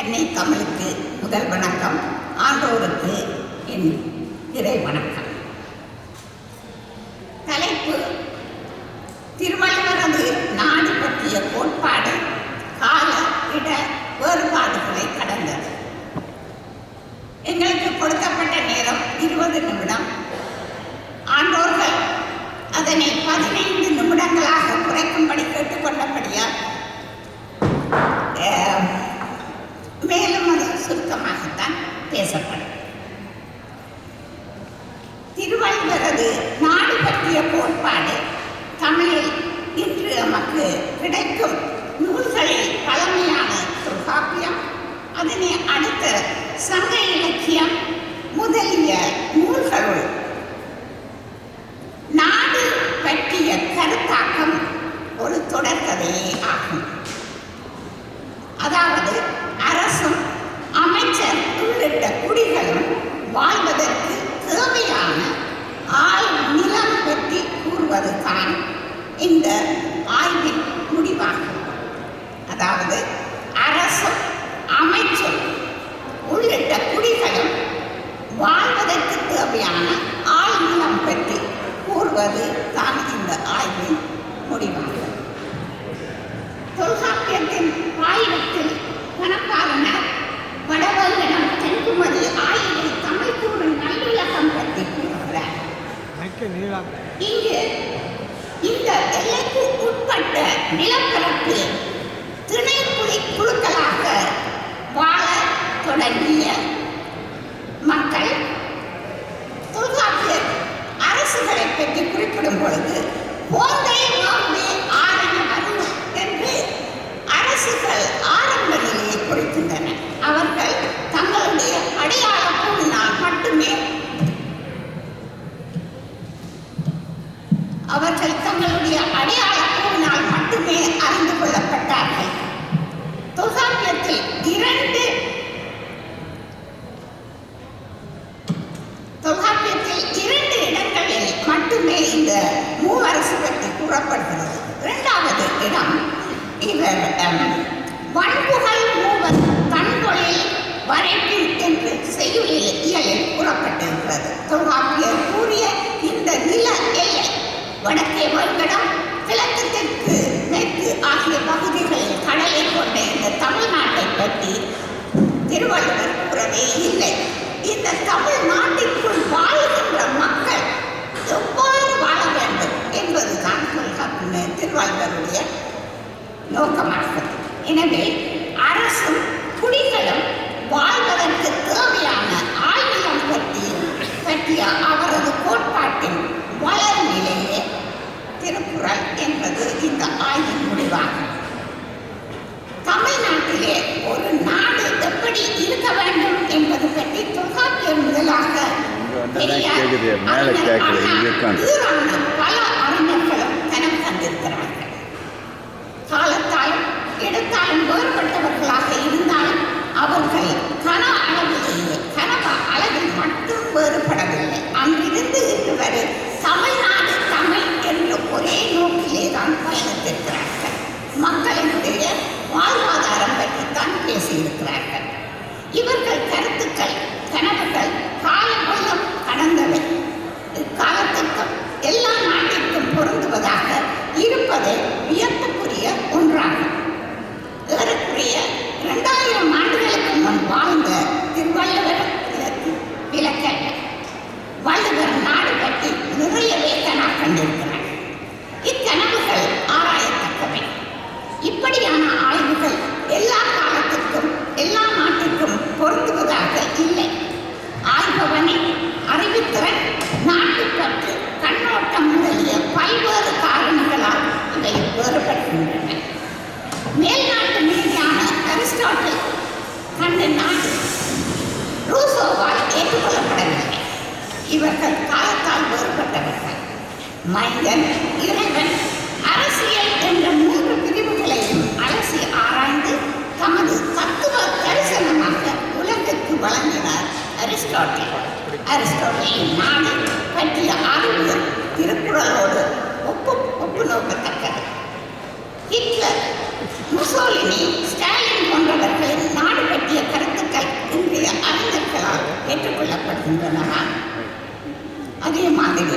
சென்னை தமிழுக்கு முதல் வணக்கம். ஆண்டோருக்கு என் இறை வணக்கம். தலைப்பு திருவள்ளுவரது நாடு பற்றிய கோட்பாடு கால இட வேறுபாடுகளை கடந்தது. எங்களுக்கு கொடுக்கப்பட்ட நேரம் இருபது நிமிடம். ஆண்டோர்கள் அதனை பதினைந்து நிமிடங்களாக குறைக்கும்படி கேட்டுக்கொண்டபடியால் அஹ், மேலும் அது சுருக்கமாகத்தான் பேசப்படும் திருவள்ளுவரது நாடு பற்றிய கோட்பாடு தமிழில் இன்று நமக்கு கிடைக்கும் நூல்களில் பழமையான தொல்காப்பியம் அதனை அடுத்த சங்க இலக்கியம் முதலிய நூல்களுள் நாடு பற்றிய கருத்தாக்கம் ஒரு தொடர்கதையே ஆகும் அதாவது அரசும் அமைச்சர் உள்ளிட்ட குடிகளும் வாழ்வதற்கு தேவையான ஆள் நிலம் பற்றி கூறுவது தான் இந்த ஆய்வின் முடிவாகும். அதாவது அரசும் அமைச்சும் உள்ளிட்ட குடிகளும் வாழ்வதற்கு தேவையான ஆழ்நிலம் பற்றி கூறுவது தான் இந்த ஆய்வின் முடிவாகும். தொல்காப்பியத்தின் ஆயிரத்தில் அரசுகளை பற்றி குறிப்பிடும் பொழுது போந்தை மாம்பே ஆரணி மருவு என்று அரசுகள் ஆரம்ப நிலையை குறிக்கின்றன. அவர்கள் தங்களுடைய அடையாள கூறினால் மட்டுமே அவர்கள் தங்களுடைய அடையாள கூறினால் மட்டுமே அறிந்து கொள்ளப்பட்டார்கள். நோக்கமாகும் எனவே அரசும் குடிகளும் வாழ்வதற்கு தேவையான ஆயுதம் பற்றி பற்றிய அவரது கோட்பாட்டின் வளர் நிலையே திருக்குறள் என்பது இந்த ஆய்வின் முடிவாகும். தமிழ்நாட்டிலே ஒரு நாடு எப்படி இருக்க வேண்டும் என்பது பற்றி தொல்காப்பியர் முதலாக பெரியார், கேக்குது, காலத்தாலும் இடத்தாலும் வேறுபட்டவர்களாக இருந்தாலும் அவர்கள் கன அளவிலேயே கனவ அளவில் மட்டும் வேறுபடவில்லை. அங்கிருந்து இன்று வரை தமிழ்நாடு தமிழ் என்ற ஒரே நோக்கிலே தான் பயணித்திருக்கிறார்கள். மக்களினுடைய இவர்கள் காலத்தால் வேறுபட்டவர்கள். மனிதன் இறைவன் அரசியல் என்ற மூன்று பிரிவுகளையும் அலசி ஆராய்ந்து தமது தத்துவ தரிசனமாக உலகிற்கு வழங்கினார் அரிஸ்டாட்டில். அரிஸ்டாட்டிலின் நாடு பற்றிய அறிவு திருக்குறளோடு ஒப்பு ஒப்பு நோக்கத்தக்கது. ஹிட்லர் முசோலினி ஸ்டாலின் போன்றவர்களின் நாடு பற்றிய கருத்துக்கள் இன்றைய அறிஞர்களால் ஏற்றுக்கொள்ளப்படுகின்றனவா? அதே மாதிரி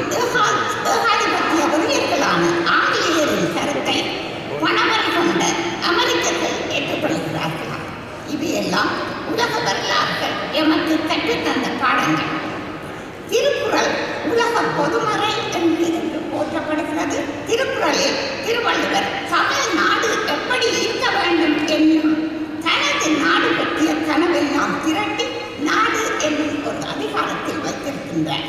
ஏகாதிபத்திய இருக்கலாம் ஆங்கிலேயரின் கருத்தை பணவரி கொண்ட அமெரிக்கர்கள் ஏற்றுக்கொள்கிறார்களாம் இவையெல்லாம் உலக வரலாறுகள் எமக்கு கற்றுத்தந்த பாடங்கள். திருக்குறள் உலக பொதுமறை என்று என்று போற்றப்படுகிறது. திருக்குறளில் திருவள்ளுவர் தமிழ் நாடு எப்படி இருக்க வேண்டும் என்னும் தனது நாடு பற்றிய கனவெல்லாம் திரட்டி நாடு என்னும் ஒரு அதிகாரத்தில் வைத்திருக்கின்றார்.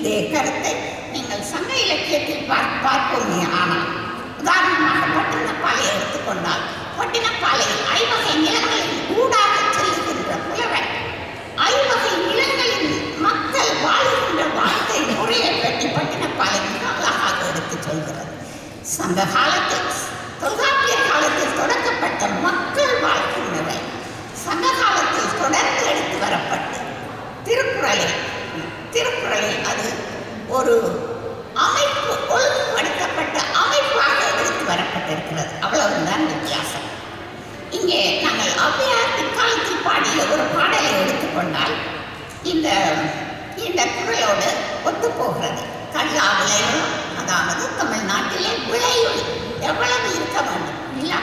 இதே கருத்தை நீங்கள் சங்க இலக்கியத்தில் பார் பார்ப்போமே ஆனால். உதாரணமாக பட்டினப்பாலை எடுத்துக்கொண்டால் பொட்டினப்பாலையில் ஐவகை நிலங்களில் ஊடாக செல்லுகின்ற புலவர் ஐவகை நிலங்களில் மக்கள் வாழ்கின்ற வாழ்க்கை முறையை பற்றி பட்டினப்பாலை மிக அழகாக எடுத்துச் சொல்கிறது. சங்க காலத்தில் தொல்காப்பிய காலத்தில் தொடக்கப்பட்ட மக்கள் வாழ்க்கை சங்க காலத்தில் தொடர்ந்து எடுத்து வரப்பட்டு திருக்குறளில் திருக்குறளில் அது ஒரு அமைப்பு ஒழுங்குபடுத்தப்பட்ட அமைப்பாக எடுத்து வரப்பட்டிருக்கிறது. அவ்வளவுதான் வித்தியாசம். இங்கே நாங்கள் ஔவையார் பிற்காலத்தில் பாடிய ஒரு பாடலை எடுத்துக்கொண்டால் இந்த இந்த குரலோடு ஒத்துப்போகிறது. கல்லா விளைவு அதாவது தமிழ்நாட்டிலே விளையுள் எவ்வளவு இருக்க வேண்டும்? இல்லா.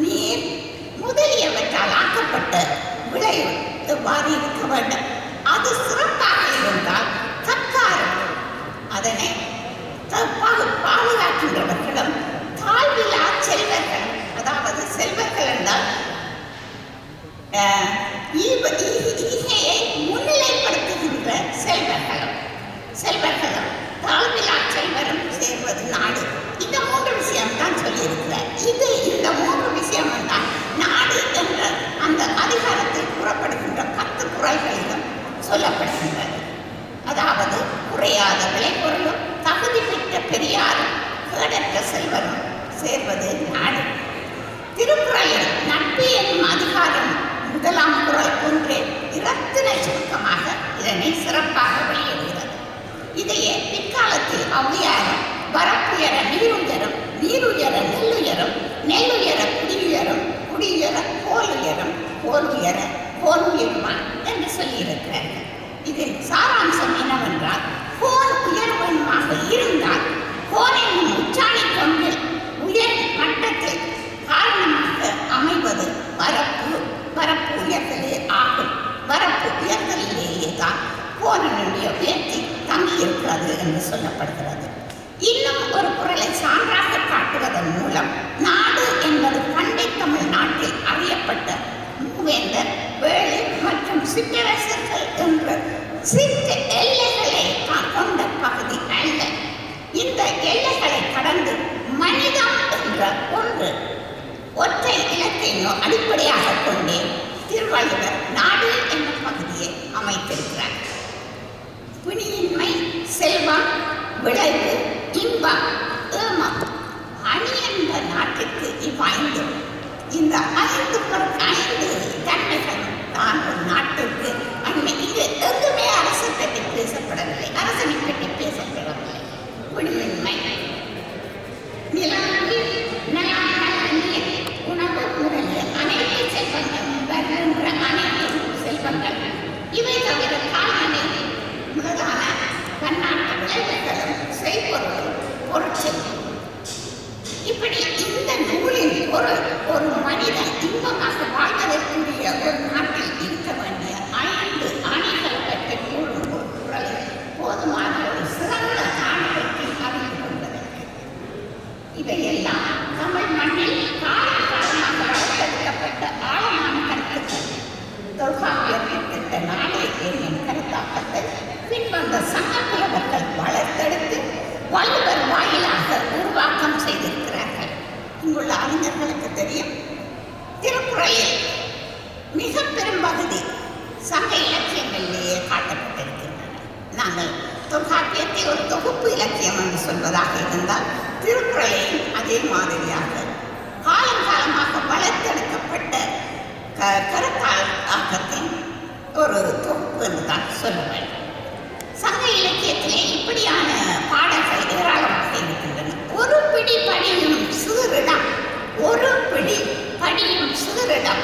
நீர் முதலியவற்றால் ஆக்கப்பட்ட விளைவு எவ்வாறு இருக்க வேண்டும்? அது சிறப்பாக இருந்தால் தற்காரம் அதனை த- பாதுகாக்கின்றவர்களும் தாழ்வில்லா செல்வர்கள் அதாவது செல்வர்கள் என்றால் நெல்லுயர குடியுயரம் குடியுயர கோலுயரும் கோலுயர கோலுயருமான் என்று சொல்லியிருக்கிறார்கள். இதில் சாராம்சம் என்னவென்றால் கோல் உயர்வுமாக இருந்தால் கோல் உச்சாணி கொண்டு உயர் மட்டத்தில் காரணமாக அமைவது வரப்பு வரப்பு உயர்தலே ஆகும். வரப்பு உயர்தலிலேயே தான் கோலனுடைய உயர்த்தி தங்கியிருக்கிறது என்று சொல்லப்படுகிறது. இன்னும் ஒரு குரலை சான்றாக காட்டுவதன் மூலம் நான் என்பது பண்டை தமிழ் நாட்டில் அறியப்பட்ட மூவேந்தர் வேலை மற்றும் சிற்றரசர்கள் என்று சிற்று எல்லைகளை கொண்ட பகுதி அல்ல. இந்த எல்லைகளை கடந்து மனிதம் என்ற ஒன்று ஒற்றை இலக்கை அடிப்படையாக கொண்டே திருவள்ளுவர் நாடு என்ற பகுதியை அமைத்திருக்கிறார். பிணியின்மை செல்வம் விளைவு இன்பம் ஏமம் அணி என்ற நாட்டிற்கு இவ்வாய்ந்தோம் இந்த ஐந்து பொருள் ஐந்து அறிஞர்களுக்கு தெரியும். திருக்குறளில் மிக பெரும்பகுதி சங்க இலக்கியங்களிலேயே காட்டப்பட்டிருக்கின்றன. நாங்கள் தொல்காப்பியத்தை ஒரு தொகுப்பு இலக்கியம் என்று சொல்வதாக இருந்தால் திருக்குறளையும் அதே மாதிரியாக காலங்காலமாக வளர்த்தெடுக்கப்பட்ட க கருத்தால் ஆக்கத்தின் ஒரு தொகுப்பு என்று தான் சொல்ல வேண்டும் சங்க இலக்கியத்திலே இப்படியான பாடல்கள் ஏராளமாக இருக்கின்றன ஒரு பிடி படியும் சுதரிடம்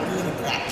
இருக்கிறார்